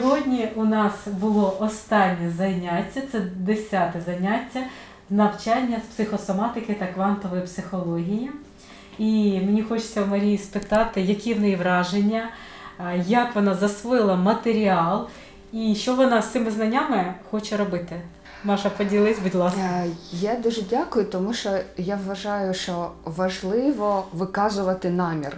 Сьогодні у нас було останнє заняття, це десяте заняття навчання з психосоматики та квантової психології. І мені хочеться у Марії спитати, які в неї враження, як вона засвоїла матеріал і що вона з цими знаннями хоче робити. Маша, поділись, будь ласка. Е, Я дуже дякую, тому що я вважаю, що важливо виказувати намір.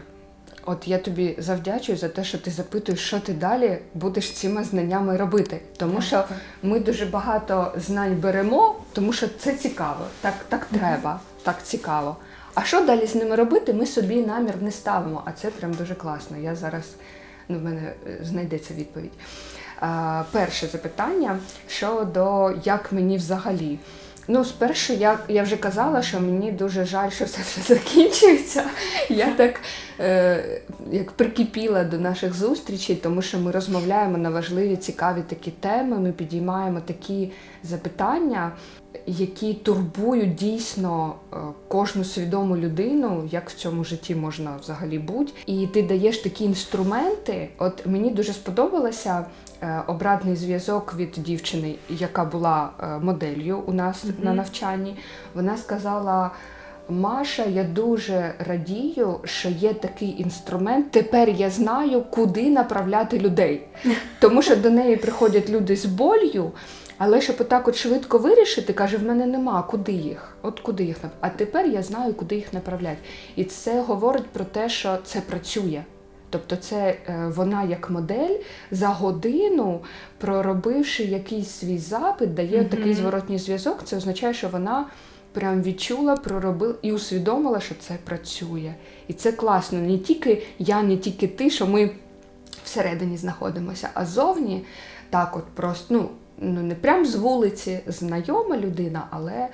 От я тобі завдячую за те, що ти запитуєш, що ти далі будеш цими знаннями робити. Тому що ми дуже багато знань беремо, тому що це цікаво, так, так треба, так цікаво. А що далі з ними робити, ми собі намір не ставимо. А це прям дуже класно. Я зараз ну, в мене е, знайдеться відповідь. А, перше запитання щодо як мені взагалі. Ну, спершу я, я вже казала, що мені дуже жаль, що це все закінчується. Я так е, як прикипіла до наших зустрічей, тому що ми розмовляємо на важливі, цікаві такі теми. Ми підіймаємо такі запитання, які турбують дійсно е, кожну свідому людину, як в цьому житті можна взагалі бути. І ти даєш такі інструменти. От мені дуже сподобалося е, обратний зв'язок від дівчини, яка була е, моделлю у нас Мгм. на навчанні. Вона сказала. Маша, я дуже радію, що є такий інструмент. Тепер я знаю, куди направляти людей. Тому що до неї приходять люди з болью, але щоб отак от швидко вирішити, каже, в мене нема, куди їх? От куди їх А тепер я знаю, куди їх направляти. І це говорить про те, що це працює. Тобто, це е, вона як модель за годину, проробивши якийсь свій запит, дає Мгм. такий зворотній зв'язок. Це означає, що вона прям відчула, проробила і усвідомила, що це працює. І це класно. Не тільки я, не тільки ти, що ми всередині знаходимося, а зовні так, от просто ну, ну не прям з вулиці знайома людина, але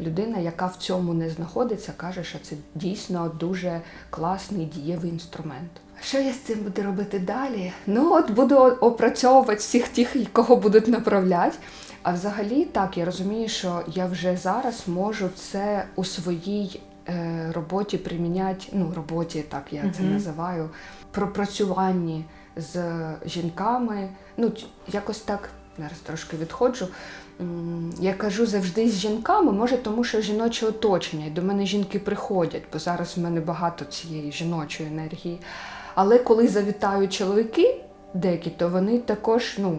людина, яка в цьому не знаходиться, каже, що це дійсно дуже класний дієвий інструмент. Що я з цим буду робити далі? Ну, от буду опрацьовувати всіх тих, кого будуть направляти. А взагалі, так, я розумію, що я вже зараз можу це у своїй е, роботі приміняти, ну, роботі, так я це Мгм. називаю, пропрацюванні з жінками. Ну, якось так, зараз трошки відходжу. Я кажу завжди з жінками, може, тому що жіноче оточення, і до мене жінки приходять, бо зараз в мене багато цієї жіночої енергії. Але коли завітають чоловіки, деякі, то вони також ну,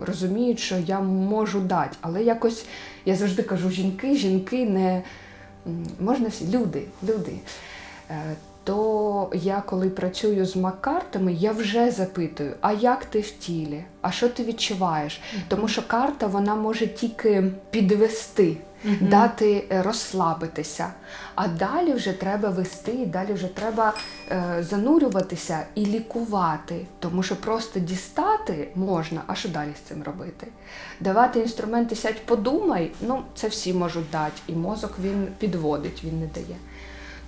розуміють, що я можу дати. Але якось я завжди кажу, жінки, жінки не можна всі, люди, люди. Е, То я коли працюю з маккартами, я вже запитую, а як ти в тілі? А що ти відчуваєш? Тому що карта вона може тільки підвести, Мгм. дати е, розслабитися. А далі вже треба вести, і далі вже треба е, занурюватися і лікувати. Тому що просто дістати можна, а що далі з цим робити? Давати інструменти сядь, подумай, ну це всі можуть дати, і мозок він підводить, він не дає.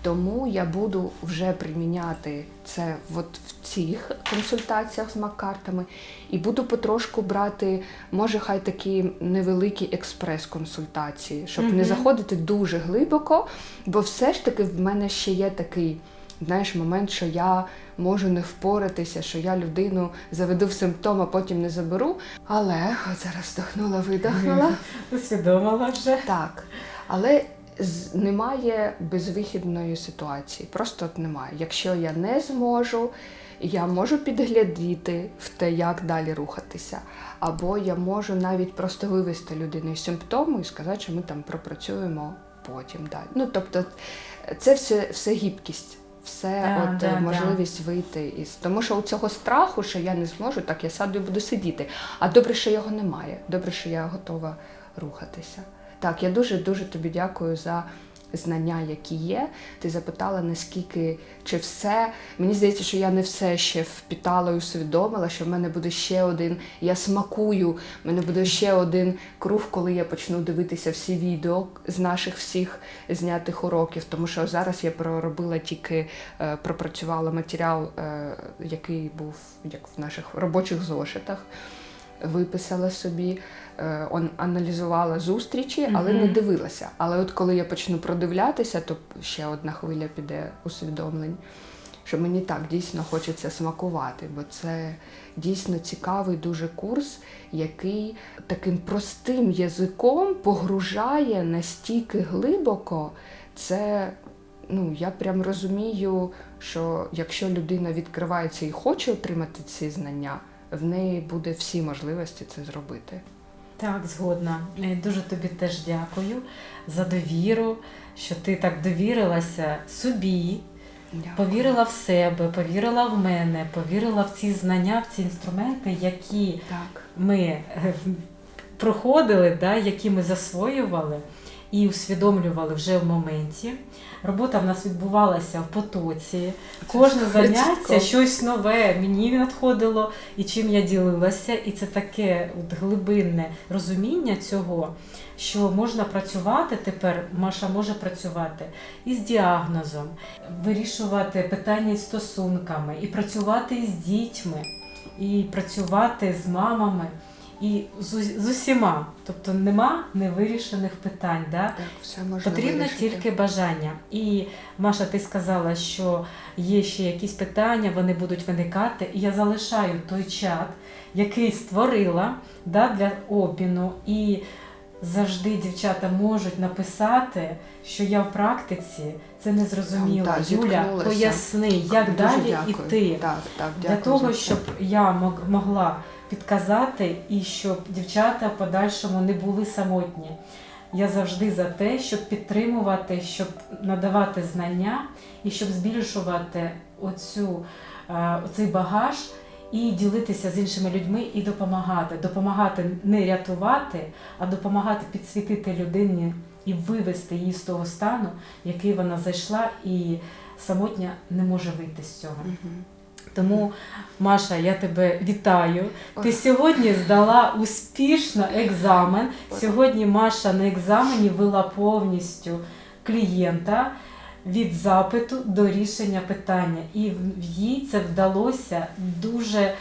Тому я буду вже приміняти це от в цих консультаціях з маккартами і буду потрошку брати, може, хай такі невеликі експрес-консультації, щоб не заходити дуже глибоко, бо все ж таки в мене ще є такий. Знаєш, момент, що я можу не впоратися, що я людину заведу в симптом, а потім не заберу. Але от зараз вдохнула, видохнула. Усвідомила вже. Так, але немає безвихідної ситуації. Просто от немає. Якщо я не зможу, я можу підглядіти в те, як далі рухатися. Або я можу навіть просто вивести людину з симптому і сказати, що ми там пропрацюємо потім далі. Ну тобто, це все, все гібкість. Все Да, от да, е, да. можливість вийти із тому, що у цього страху, що я не зможу, так я сяду і буду сидіти. А добре, що його немає. Добре, що я готова рухатися. Так, я дуже дуже тобі дякую за знання, які є. Ти запитала, наскільки чи все. Мені здається, що я не все ще впітала і усвідомила, що в мене буде ще один. Я смакую, в мене буде ще один круг, коли я почну дивитися всі відео з наших всіх знятих уроків. Тому що зараз я проробила тільки е, пропрацювала матеріал, е, який був як в наших робочих зошитах. Виписала собі, е, он, аналізувала зустрічі, але Мгм. не дивилася. Але от коли я почну продивлятися, то ще одна хвиля піде усвідомлень. що мені так дійсно хочеться смакувати, бо це дійсно цікавий дуже курс, який таким простим язиком погружає настільки глибоко. Це ну я прям розумію, що якщо людина відкривається і хоче отримати ці знання, в неї буде всі можливості це зробити. Так, згодна. Дуже тобі теж дякую за довіру, що ти так довірилася собі, Дякую. повірила в себе, повірила в мене, повірила в ці знання, в ці інструменти, які Так. ми е, проходили, да, які ми засвоювали і усвідомлювали вже в моменті. Робота в нас відбувалася в потоці. Кожне заняття щось нове мені надходило, і чим я ділилася. І це таке от глибинне розуміння цього, що можна працювати тепер, Маша може працювати із діагнозом, вирішувати питання із стосунками, і працювати із дітьми, і працювати з мамами. І з, з усіма, тобто нема невирішених питань. Да? Так, все можна Потрібно вирішити. тільки бажання. І Маша, ти сказала, що є ще якісь питання, вони будуть виникати. І я залишаю той чат, який створила да, для обміну. І завжди дівчата можуть написати, що я в практиці це не зрозуміла. Юля, поясни, як Дуже далі дякую. іти. Так, так, Для того, щоб я мог- могла підказати і щоб дівчата в подальшому не були самотні. Я завжди за те, щоб підтримувати, щоб надавати знання і щоб збільшувати оцю, е, оцей багаж і ділитися з іншими людьми і допомагати. Допомагати не рятувати, а допомагати підсвітити людині і вивести її з того стану, в який вона зайшла, і самотня не може вийти з цього. Тому, Маша, я тебе вітаю. Ти сьогодні здала успішно екзамен. Сьогодні Маша на екзамені вела повністю клієнта від запиту до рішення питання. І їй це вдалося дуже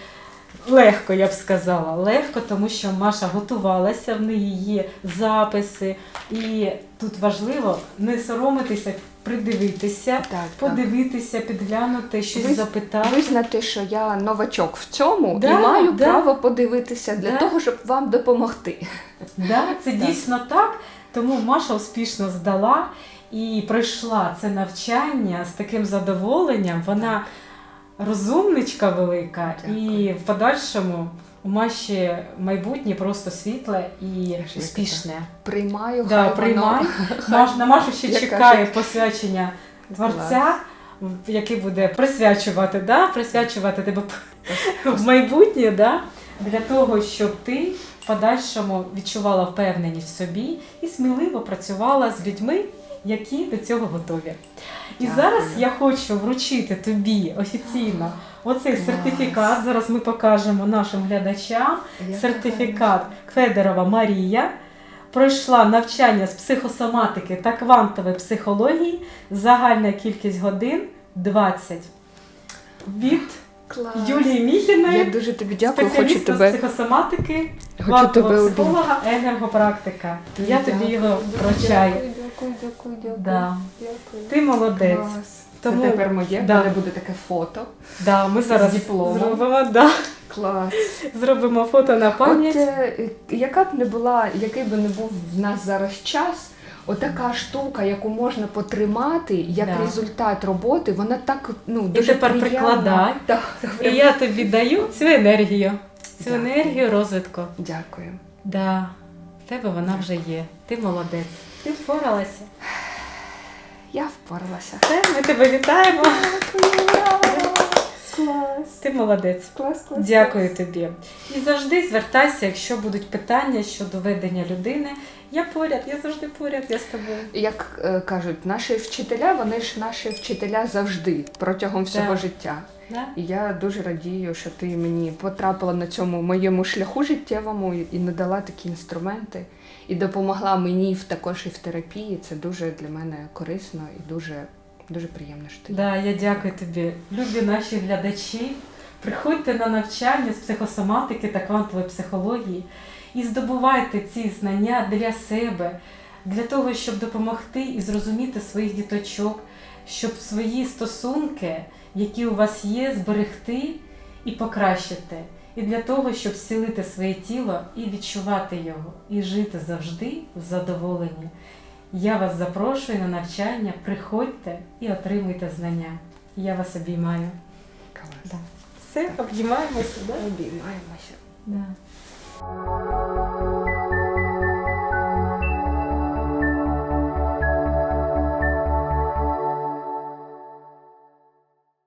легко, я б сказала. Легко, тому що Маша готувалася, в неї є записи. І тут важливо не соромитися, придивитися. Так, так. Подивитися, підглянути, щось Ви- запитати. Визнати, що я новачок в цьому Да, і маю да. право подивитися для Да. того, щоб вам допомогти. Да, це Так. дійсно так. Тому Маша успішно здала і пройшла це навчання з таким задоволенням. Вона розумничка велика, і в подальшому у Маші майбутнє просто світле і успішне. Приймаю, Да, хай приймай. воно. Маш, на Машу ще чекає кажуть. посвячення Творця, який буде присвячувати, да? присвячувати тебе в майбутнє, да? для того, щоб ти в подальшому відчувала впевненість в собі і сміливо працювала з людьми, які до цього готові. І Дякую. зараз я хочу вручити тобі офіційно оцей сертифікат. Зараз ми покажемо нашим глядачам. Сертифікат Федорова Марія. Пройшла навчання з психосоматики та квантової психології. Загальна кількість годин 20. Від Клас. Юлії Я дуже тобі дякую, хочу з тебе, психосоматики, хочу квантового тебе психолога, енергопрактика. Дуже Я тобі його вручаю. Дякую, дякую, дякую. Да. Дякую. Ти молодець. Клас. Тому- Це тепер моє, Да. мене буде таке фото. Да, ми зараз дипломом. зробимо, да, Клас. зробимо фото на пам'ять. От е, яка б не була, який би не був в нас зараз час, отака штука, яку можна потримати як Да. результат роботи, вона так ну І тепер приємна. прикладай. Так, І я тобі даю цю енергію, цю Дякую. енергію розвитку. Дякую. Да, в тебе вона вже є. Ти молодець. Ти впоралася. Я впоралася. Все, ми тебе вітаємо. Дякую! Клас. Ти молодець. Клас, клас. Дякую тобі. І завжди звертайся, якщо будуть питання щодо ведення людини. Я поряд, я завжди поряд, я з тобою. Як е, кажуть, наші вчителя, вони ж наші вчителя завжди протягом всього Так. життя. Да? І я дуже радію, що ти мені потрапила на цьому моєму шляху життєвому і і надала такі інструменти, і допомогла мені в також і в терапії. Це дуже для мене корисно і дуже, дуже приємно, що ти. Да, я дякую тобі. Любі наші глядачі, приходьте на навчання з психосоматики та квантової психології і здобувайте ці знання для себе, для того, щоб допомогти і зрозуміти своїх діточок, щоб свої стосунки, які у вас є, зберегти і покращити. І для того, щоб зцілити своє тіло і відчувати його, і жити завжди в задоволенні. Я вас запрошую на навчання, приходьте і отримуйте знання. Я вас обіймаю. Клас. Да. Все, обіймаємося, да? Обіймаємося. Да.